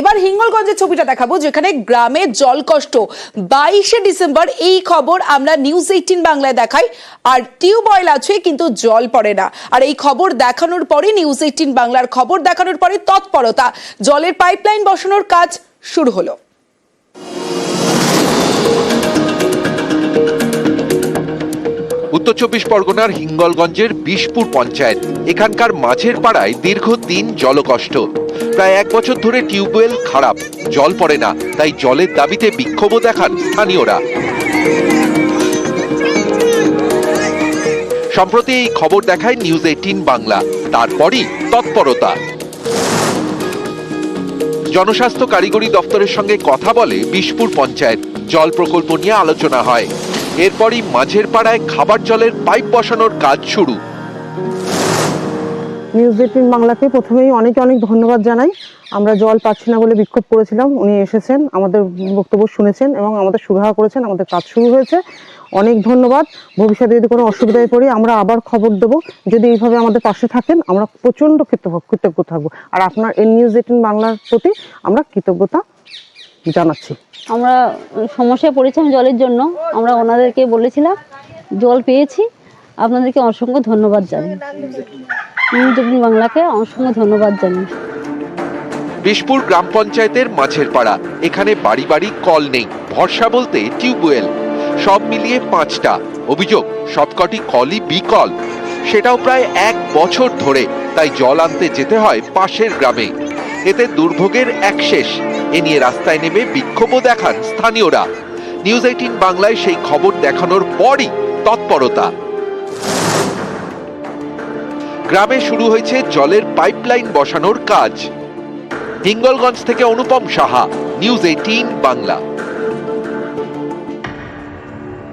এবার হিঙ্গলগঞ্জের ছবিটা দেখাবো, যেখানে গ্রামে জল কষ্ট বাইশে ডিসেম্বর, এই খবর আমরা নিউজ এইটিন বাংলায় দেখাই। আর টিউবওয়েল আছে, কিন্তু জল পড়ে না। আর এই খবর দেখানোর পরে নিউজ এইটিন বাংলার খবর দেখানোর পরে তৎপরতা। জলের পাইপলাইন বসানোর কাজ শুরু হলো। উত্তর চব্বিশ পরগনার হিঙ্গলগঞ্জের বিশপুর পঞ্চায়েত। এখানকার মাঝের পাড়ায় দীর্ঘদিন জলকষ্ট। প্রায় এক বছর ধরে টিউবওয়েল খারাপ, জল পড়ে না, তাই জলের দাবিতে বিক্ষোভও দেখান স্থানীয়রা। সম্প্রতি এই খবর দেখায় নিউজ এইটিন বাংলা, তারপরই তৎপরতা। জনস্বাস্থ্য কারিগরি দপ্তরের সঙ্গে কথা বলে বিশপুর পঞ্চায়েত, জল প্রকল্প নিয়ে আলোচনা হয়। এরপরই মাঝের পাড়ায় খাবার জলের পাইপ বসানোর কাজ শুরু। নিউজ এইটিন বাংলাকে প্রথমেই অনেক অনেক ধন্যবাদ জানাই। আমরা জল পাচ্ছি না বলে বিক্ষোভ করেছিলাম, উনি এসেছেন, আমাদের বক্তব্য শুনেছেন এবং আমাদের সুরাহা করেছেন, আমাদের কাজ শুরু হয়েছে। অনেক ধন্যবাদ। ভবিষ্যতে যদি কোনো অসুবিধায় পড়ি, আমরা আবার খবর দেব। যদি এইভাবে আমাদের পাশে থাকেন, আমরা প্রচণ্ড কৃতজ্ঞ থাকব। আর আপনার এই নিউজ এইটিন বাংলার প্রতি আমরা কৃতজ্ঞতা জানাচ্ছি। আমরা সমস্যায় পড়েছিলাম জলের জন্য আমরা ওনাদেরকে বলেছিলাম জল পেয়েছি। আপনাদেরকে অসংখ্য ধন্যবাদ জানাই। নিউজ বাংলাকে অসংখ্য ধন্যবাদ জানাই। বিশপুর গ্রাম পঞ্চায়েতের মাঝের পাড়া এখানে বাড়ি বাড়ি কল নেই ভরসা বলতে টিউবওয়েল। সব মিলিয়ে পাঁচটা। অভিযোগ সবকটি কলই বিকল। সেটাও প্রায় এক বছর ধরে তাই জল আনতে যেতে হয় পাশের গ্রামে। এতে দুর্ভোগের এক শেষ। এ নিয়ে রাস্তায় নেমে বিক্ষোভও দেখান স্থানীয়রা। নিউজ এইটিন বাংলায় সেই খবর দেখানোর পরই তৎপরতা। গ্রামে শুরু হয়েছে জলের পাইপলাইন বসানোর কাজ। হিঙ্গলগঞ্জ থেকে অনুপম সাহা, নিউজ এইটিন বাংলা।